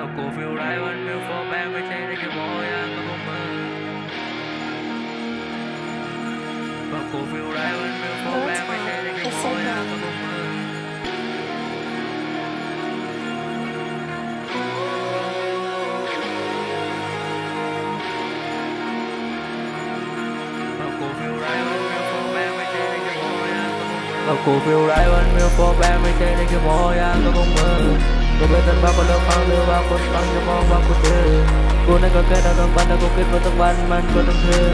ว่ากูฟีลไรวันมิวโฟแบงไม่ใช่ได้แค่มองอย่างกับพวกมึงว่ากูฟีลไรวันมิว โฟแบงไม่ใช่ได้แค่มองอย่างกับพวกมึงว่ากูฟีลไรวันมิวโฟแบงไม่ใช่ได้แค่มองอย่างกับพวกมึงว่ากูฟีลไรวันมิวโฟแบงไม่ใช่ได้แค่มองอย่างกับพวกมึงกูเป็นต้นว่าคนเลิกฟังหรือว่าคนฟังจะมองว่ากูดื้อกูนั่นก็แค่ดาวดวงปันแต่กูคิดว่าสักวันมันก็ต้องคือ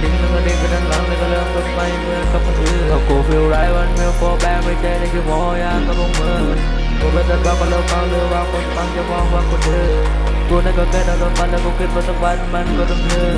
ทิ้งเรื่องอดีตไปด้านหลังแล้วก็เริ่มต้นใหม่เหมือนกับคนอื่นว่ากูฟีลไรวันมิวโฟแบงไม่ใช่ได้แค่มองอยากับพวกมึงกูเป็นต้นว่าคนเลิกฟังหรือว่าคนฟังจะมองว่ากูดื้อกูนั่นก็แค่ดาวดวงปันแต่กูคิดว่าสักวันมันก็ต้องคือ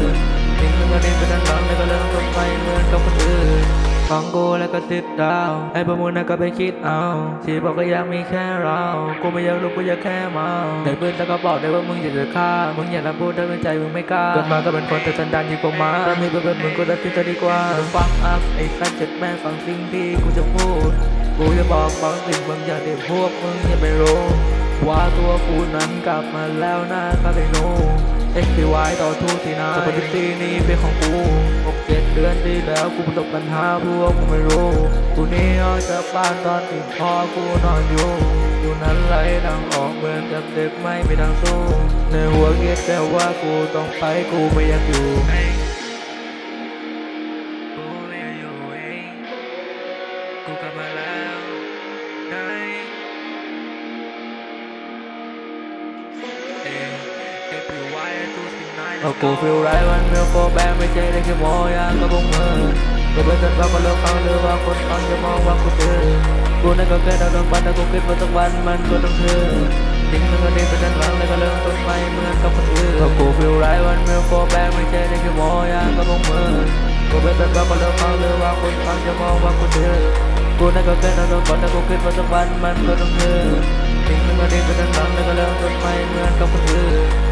ทิ้งเรื่องอดีตไปด้านหลังแล้วก็เริ่มต้นใหม่เหมือนกับคนอื่น ฟังกูแล้วก็ติดดาว ไอ้พวกมึงน่ะก็ไปคิดเอาที่บอกก็อยากมีแค่เรา กูไม่อยากรู้กูอยากแค่เมาแต่เพื่อนแต่ก็บอกได้ว่ามึงอยากจะฆ่า มึงอยากจะพูดแต่ในใจมึงไม่กล้าเกิดมาก็เป็นคนแต่สันดานยิ่งกว่าหมาถ้ามีเพื่อนมึงก็ตัดสินใจดีกว่าฟังอัพไอ้สัตว์เจ็ดแม่ฟังสิ่งที่กูจะพูด กูจะบอกบางสิ่งบางอย่างที่พวกมึงยังไม่รู้ว่าตัวกูนั้นกลับมาแล้วนะคาเบโนเอ็กซ์ วต่อทุกที่นาสปาเกตตี้นี้เป็นของกูหกเจ็ดเดือนที่แล้วกูประสบปัญหาพวกมึงไม่รู้ กูนี่ออกจากบ้านตอนที่พ่อกูนอนอยู่อยู่นั้นไหลทางออกเหมือนกับเด็กไม่มีทางสู้ในหัวคิดแต่ว่ากูต้องไปกูไม่อยากอยู่กูไม่อยากอยู่เองกูกลับมาแล้ว เอากูฟีลไรวันเมื่อโฟแบงไม่ใช่ได้แค่มอยากับพวกมึงกูเป็นต้นว่าคนเลิกฟังหรือว่าคนฟังจะมองว่ากูดื้อกูนั่นก็แค่ดาวดวงปันแต่กูคิดว่าสักวันมันก็ต้องคือทิ้งเรื่องอดีตไปด้านหลังแล้วก็เริ่มต้นใหม่เหมือนกับคนอื่นกูฟีลไรวันเมื่อโฟแบงไม่ใช่ได้แค่มอยากับพวกมึงกูเป็นต้นว่าคนเลิกฟังหรือว่าคนฟังจะมองว่ากูดื้อกูนั่นก็แค่ดาวดวงปันแต่กูคิดว่าสักวันมันก็ต้องคือทิ้งเรื่องอดีตไปด้านหลังแล้วก็เริ่มต้นใหม่เหมือนกับคนอื่น